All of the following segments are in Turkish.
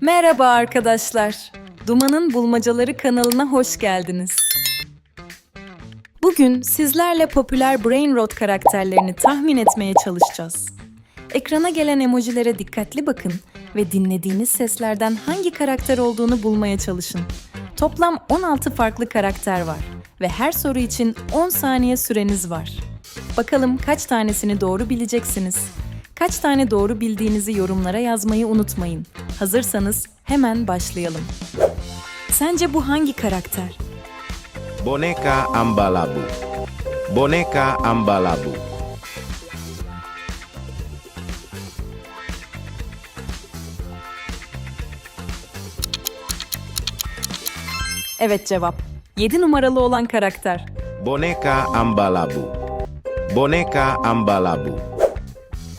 Merhaba arkadaşlar. Duman'ın Bulmacaları kanalına hoş geldiniz. Bugün sizlerle popüler Brain Rot karakterlerini tahmin etmeye çalışacağız. Ekrana gelen emojilere dikkatli bakın ve dinlediğiniz seslerden hangi karakter olduğunu bulmaya çalışın. Toplam 16 farklı karakter var ve her soru için 10 saniye süreniz var. Bakalım kaç tanesini doğru bileceksiniz? Kaç tane doğru bildiğinizi yorumlara yazmayı unutmayın. Hazırsanız hemen başlayalım. Sence bu hangi karakter? Boneka Ambalabu. Boneka Ambalabu. Evet cevap. 7 numaralı olan karakter. Boneka Ambalabu. Boneka Ambalabu.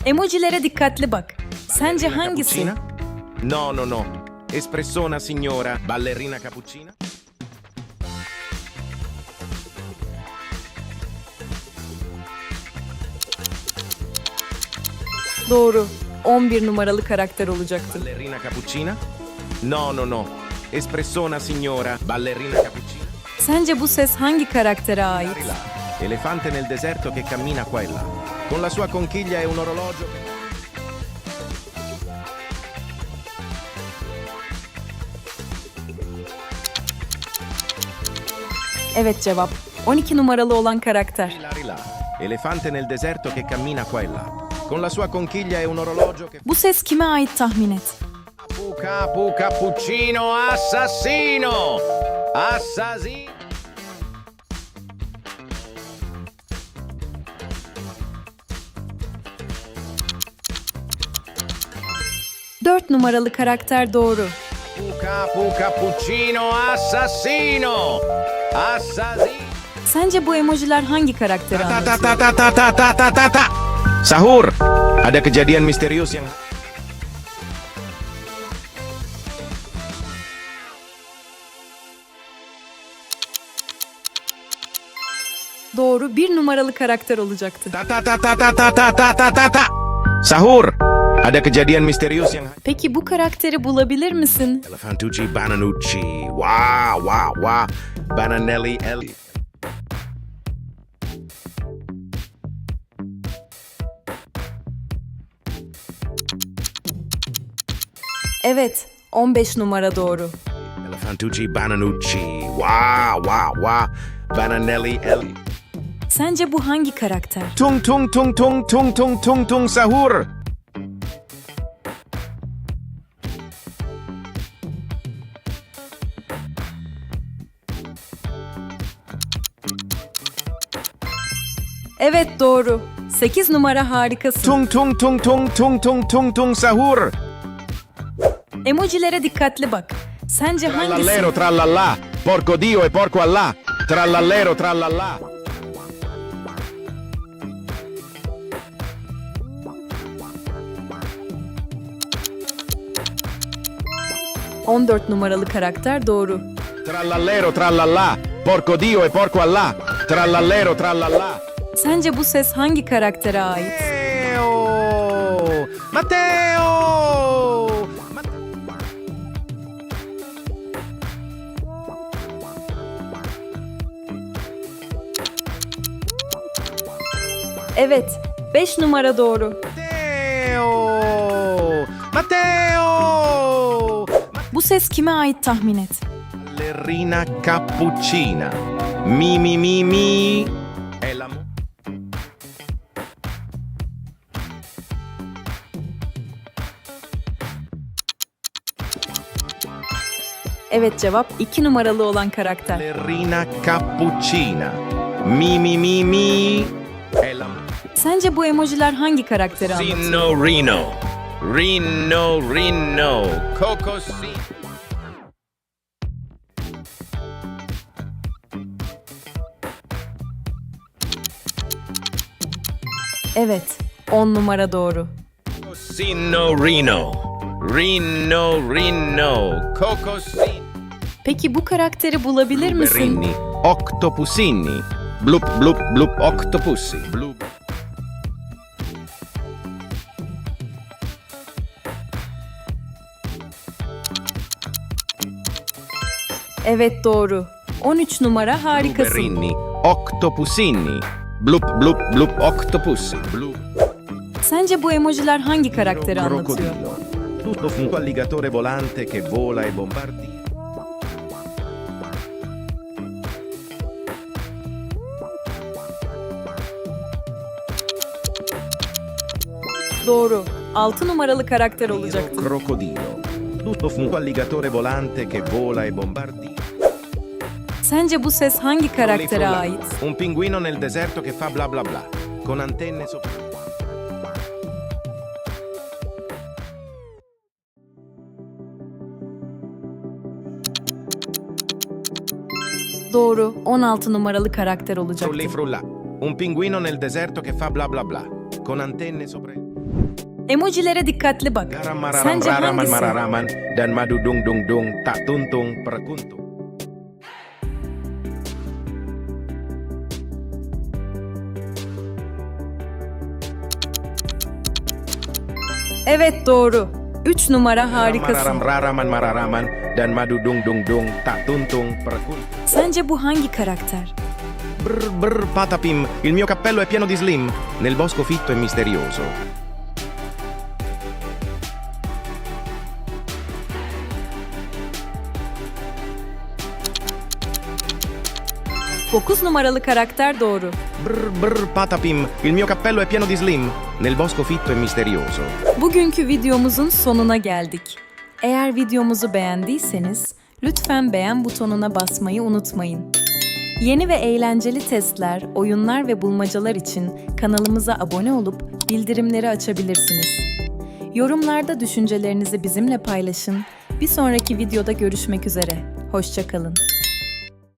Emojilere dikkatli bak. Sence hangisi? No, no, no. Espressona signora, ballerina cappuccina? Doğru. 11 numaralı karakter olacaktı. Ballerina cappuccina? No, no, no. Espressona signora, ballerina cappuccina? Sence bu ses hangi karaktere ait? Là. Elefante nel deserto che cammina qua e là. Con la sua conchiglia e un orologio che... Evet cevap. 12 numaralı olan karakter. Elefante nel deserto che cammina qua e là. Con la sua conchiglia e un orologio che... Bu ses kime ait tahmin et. Capu capu cappuccino assassino! Assassino! 4 numaralı karakter doğru. Capu cappuccino assassino! Assassino! Sence bu emojiler hangi karakteri Ta ta anlatıyor? ta ta ta ta ta ta ta! Sahur! Ada kejadian misterius yang... Doğru 1 numaralı karakter olacaktı. Ta ta ta ta ta ta ta ta ta ta ta! Sahur! Ada kejadian misterius yang... Peki bu karakteri bulabilir misin? Elefantucci Bananucci. Wow, wow, wow. Bananelli Ellie. Evet, 15 numara doğru. Elefantucci Bananucci. Wow, wow, wow. Bananelli Ellie. Sence bu hangi karakter? Tung tung tung tung tung tung tung tung sahur. Evet doğru. 8 numara harikasın. Tung tung tung tung tung tung tung tung sahur. Emojilere dikkatli bak. Sence hangisi? Trallallero trallallà. Porco Dio e porco Allah. Trallallero trallallà. – 14 numaralı karakter doğru. Trallallero trallallà. Porco Dio e porco Allah. Trallallero trallallà. Sence bu ses hangi karaktere ait? Matteo! Matteo! Evet, 5 numara doğru. Matteo! Matteo! Bu ses kime ait tahmin et. Ballerina cappuccina. Mi mi mi mi. Evet cevap 2 numaralı olan karakter. ballerina cappuccina. Mi mi mi mi. È la Sence bu emojiler hangi karakteri anlatıyor? Sino Rino. Rino Rino. Coco Sino. Evet, 10 numara doğru. Sino Rino. Rino Rino. Coco Sino. Peki bu karakteri bulabilir misin? Berini. Octopusini. Blup blup blup octopusi. Blup. Evet doğru. 13 numara harikasın. Blueberrini, octopusini. Blup blup blup octopusi. Blup. Sence bu emojiler hangi karakteri anlatıyor? Crocodilo. Tutto un alligatore volante che vola e bombardia. Doğru. 6 numaralı karakter olacaktı. Crocodilo. Tutto un alligatore volante che vola e bombardia. Sence bu ses hangi karaktere ait? Un pinguino nel deserto che fa bla bla bla. Con antenne sopra. Doğru. 16 numaralı karakter olacaktı. Frulli frulla. Un pinguino nel deserto che fa bla bla bla. Con antenne sopra. Emojilere dikkatli bak. Sence hangisi? dan madu dung dung dung tak tuntung perkuntung. Evet doğru. 3 numara harikasın. mararam raraman mararaman dan madu dung dung dung tak tuntung perkuntung. Sence bu hangi karakter? Brr brr patapim, il mio cappello è pieno di slim. Nel bosco fitto e misterioso. Dokuz numaralı karakter doğru. Brr brr patapim, il mio cappello è pieno di slim. Nel bosco fitto e misterioso. Bugünkü videomuzun sonuna geldik. Eğer videomuzu beğendiyseniz lütfen beğen butonuna basmayı unutmayın. Yeni ve eğlenceli testler, oyunlar ve bulmacalar için kanalımıza abone olup bildirimleri açabilirsiniz. Yorumlarda düşüncelerinizi bizimle paylaşın. Bir sonraki videoda görüşmek üzere. Hoşçakalın.